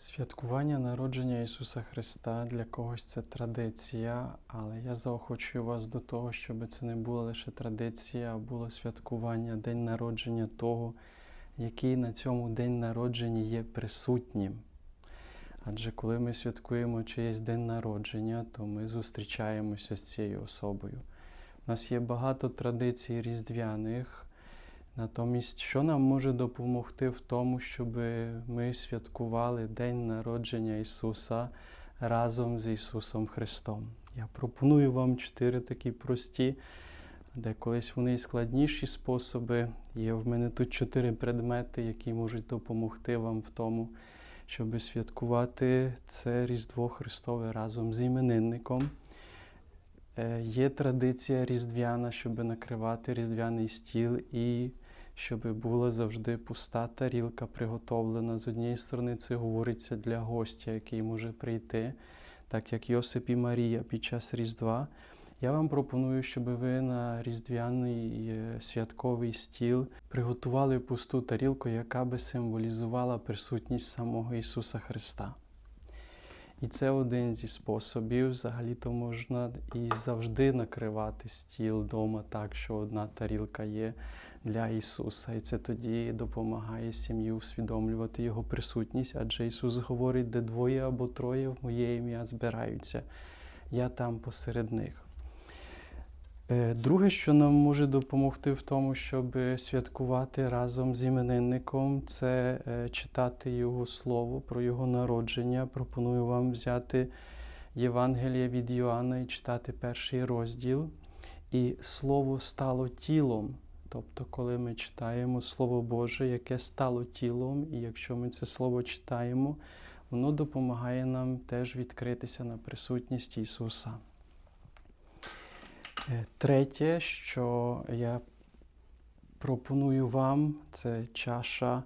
Святкування народження Ісуса Христа для когось це традиція, але я заохочую вас до того, щоб це не була лише традиція, а було святкування день народження того, який на цьому день народження є присутнім. Адже коли ми святкуємо чиєсь день народження, то ми зустрічаємося з цією особою. У нас є багато традицій різдвяних. Натомість, що нам може допомогти в тому, щоб ми святкували День народження Ісуса разом з Ісусом Христом? Я пропоную вам чотири такі прості, де колись вони складніші способи. Є в мене тут чотири предмети, які можуть допомогти вам в тому, щоб святкувати це Різдво Христове разом з іменинником. Е, Є традиція різдвяна, щоб накривати різдвяний стіл і щоб була завжди пуста тарілка приготовлена. З однієї сторони, це говориться для гостя, який може прийти, так як Йосип і Марія під час Різдва. Я вам пропоную, щоб ви на різдвяний е, святковий стіл приготували пусту тарілку, яка би символізувала присутність самого Ісуса Христа. І це один зі способів. Взагалі-то можна і завжди накривати стіл вдома так, що одна тарілка є для Ісуса. І це тоді допомагає сім'ї усвідомлювати Його присутність, адже Ісус говорить, де двоє або троє в моє ім'я збираються. Я там посеред них. Е, Друге, що нам може допомогти в тому, щоб святкувати разом з іменинником, це е, читати Його Слово про Його народження. Пропоную вам взяти Євангеліє від Йоанна і читати перший розділ. І Слово стало тілом. Тобто, коли ми читаємо Слово Боже, яке стало тілом, і якщо ми це слово читаємо, воно допомагає нам теж відкритися на присутність Ісуса. Е, Третє, що я пропоную вам, це чаша,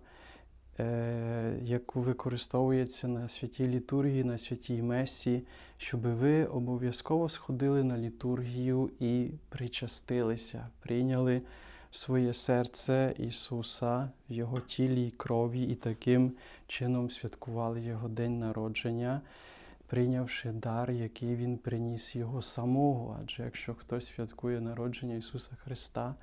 е, яку використовується на святій літургії, на святій месі, щоб ви обов'язково сходили на літургію і причастилися, прийняли в своє серце Ісуса в Його тілі і крові, і таким чином святкували Його день народження прийнявши дар, який Він приніс Його самого. Адже якщо хтось святкує народження Ісуса Христа,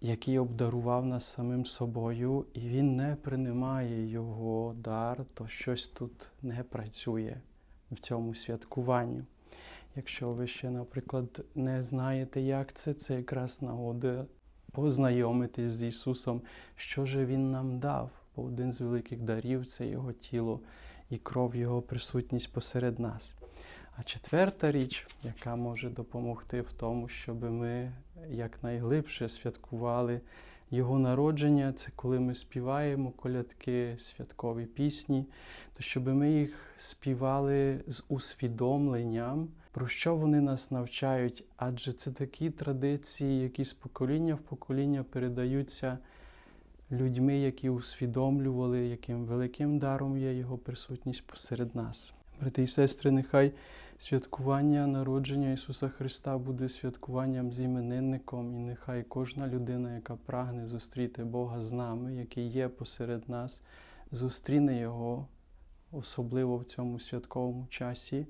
який обдарував нас самим собою, і Він не приймає Його дар, то щось тут не працює в цьому святкуванні. Якщо ви ще, наприклад, не знаєте, як це, це якраз нагода познайомитись з Ісусом, що же Він нам дав, бо один з великих дарів це Його тіло і кров Його присутність посеред нас. А четверта річ, яка може допомогти в тому, щоб ми якнайглибше святкували Його народження, це коли ми співаємо колядки, святкові пісні, то щоб ми їх співали з усвідомленням, про що вони нас навчають, адже це такі традиції, які з покоління в покоління передаються людьми, які усвідомлювали, яким великим даром є Його присутність посеред нас. Брати і сестри, нехай святкування народження Ісуса Христа буде святкуванням з іменинником, і нехай кожна людина, яка прагне зустріти Бога з нами, який є посеред нас, зустріне Його, особливо в цьому святковому часі.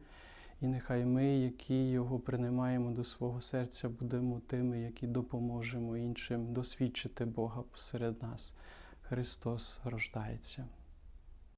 І нехай ми, які його приймаємо до свого серця, будемо тими, які допоможемо іншим досвідчити Бога посеред нас. Христос рождається.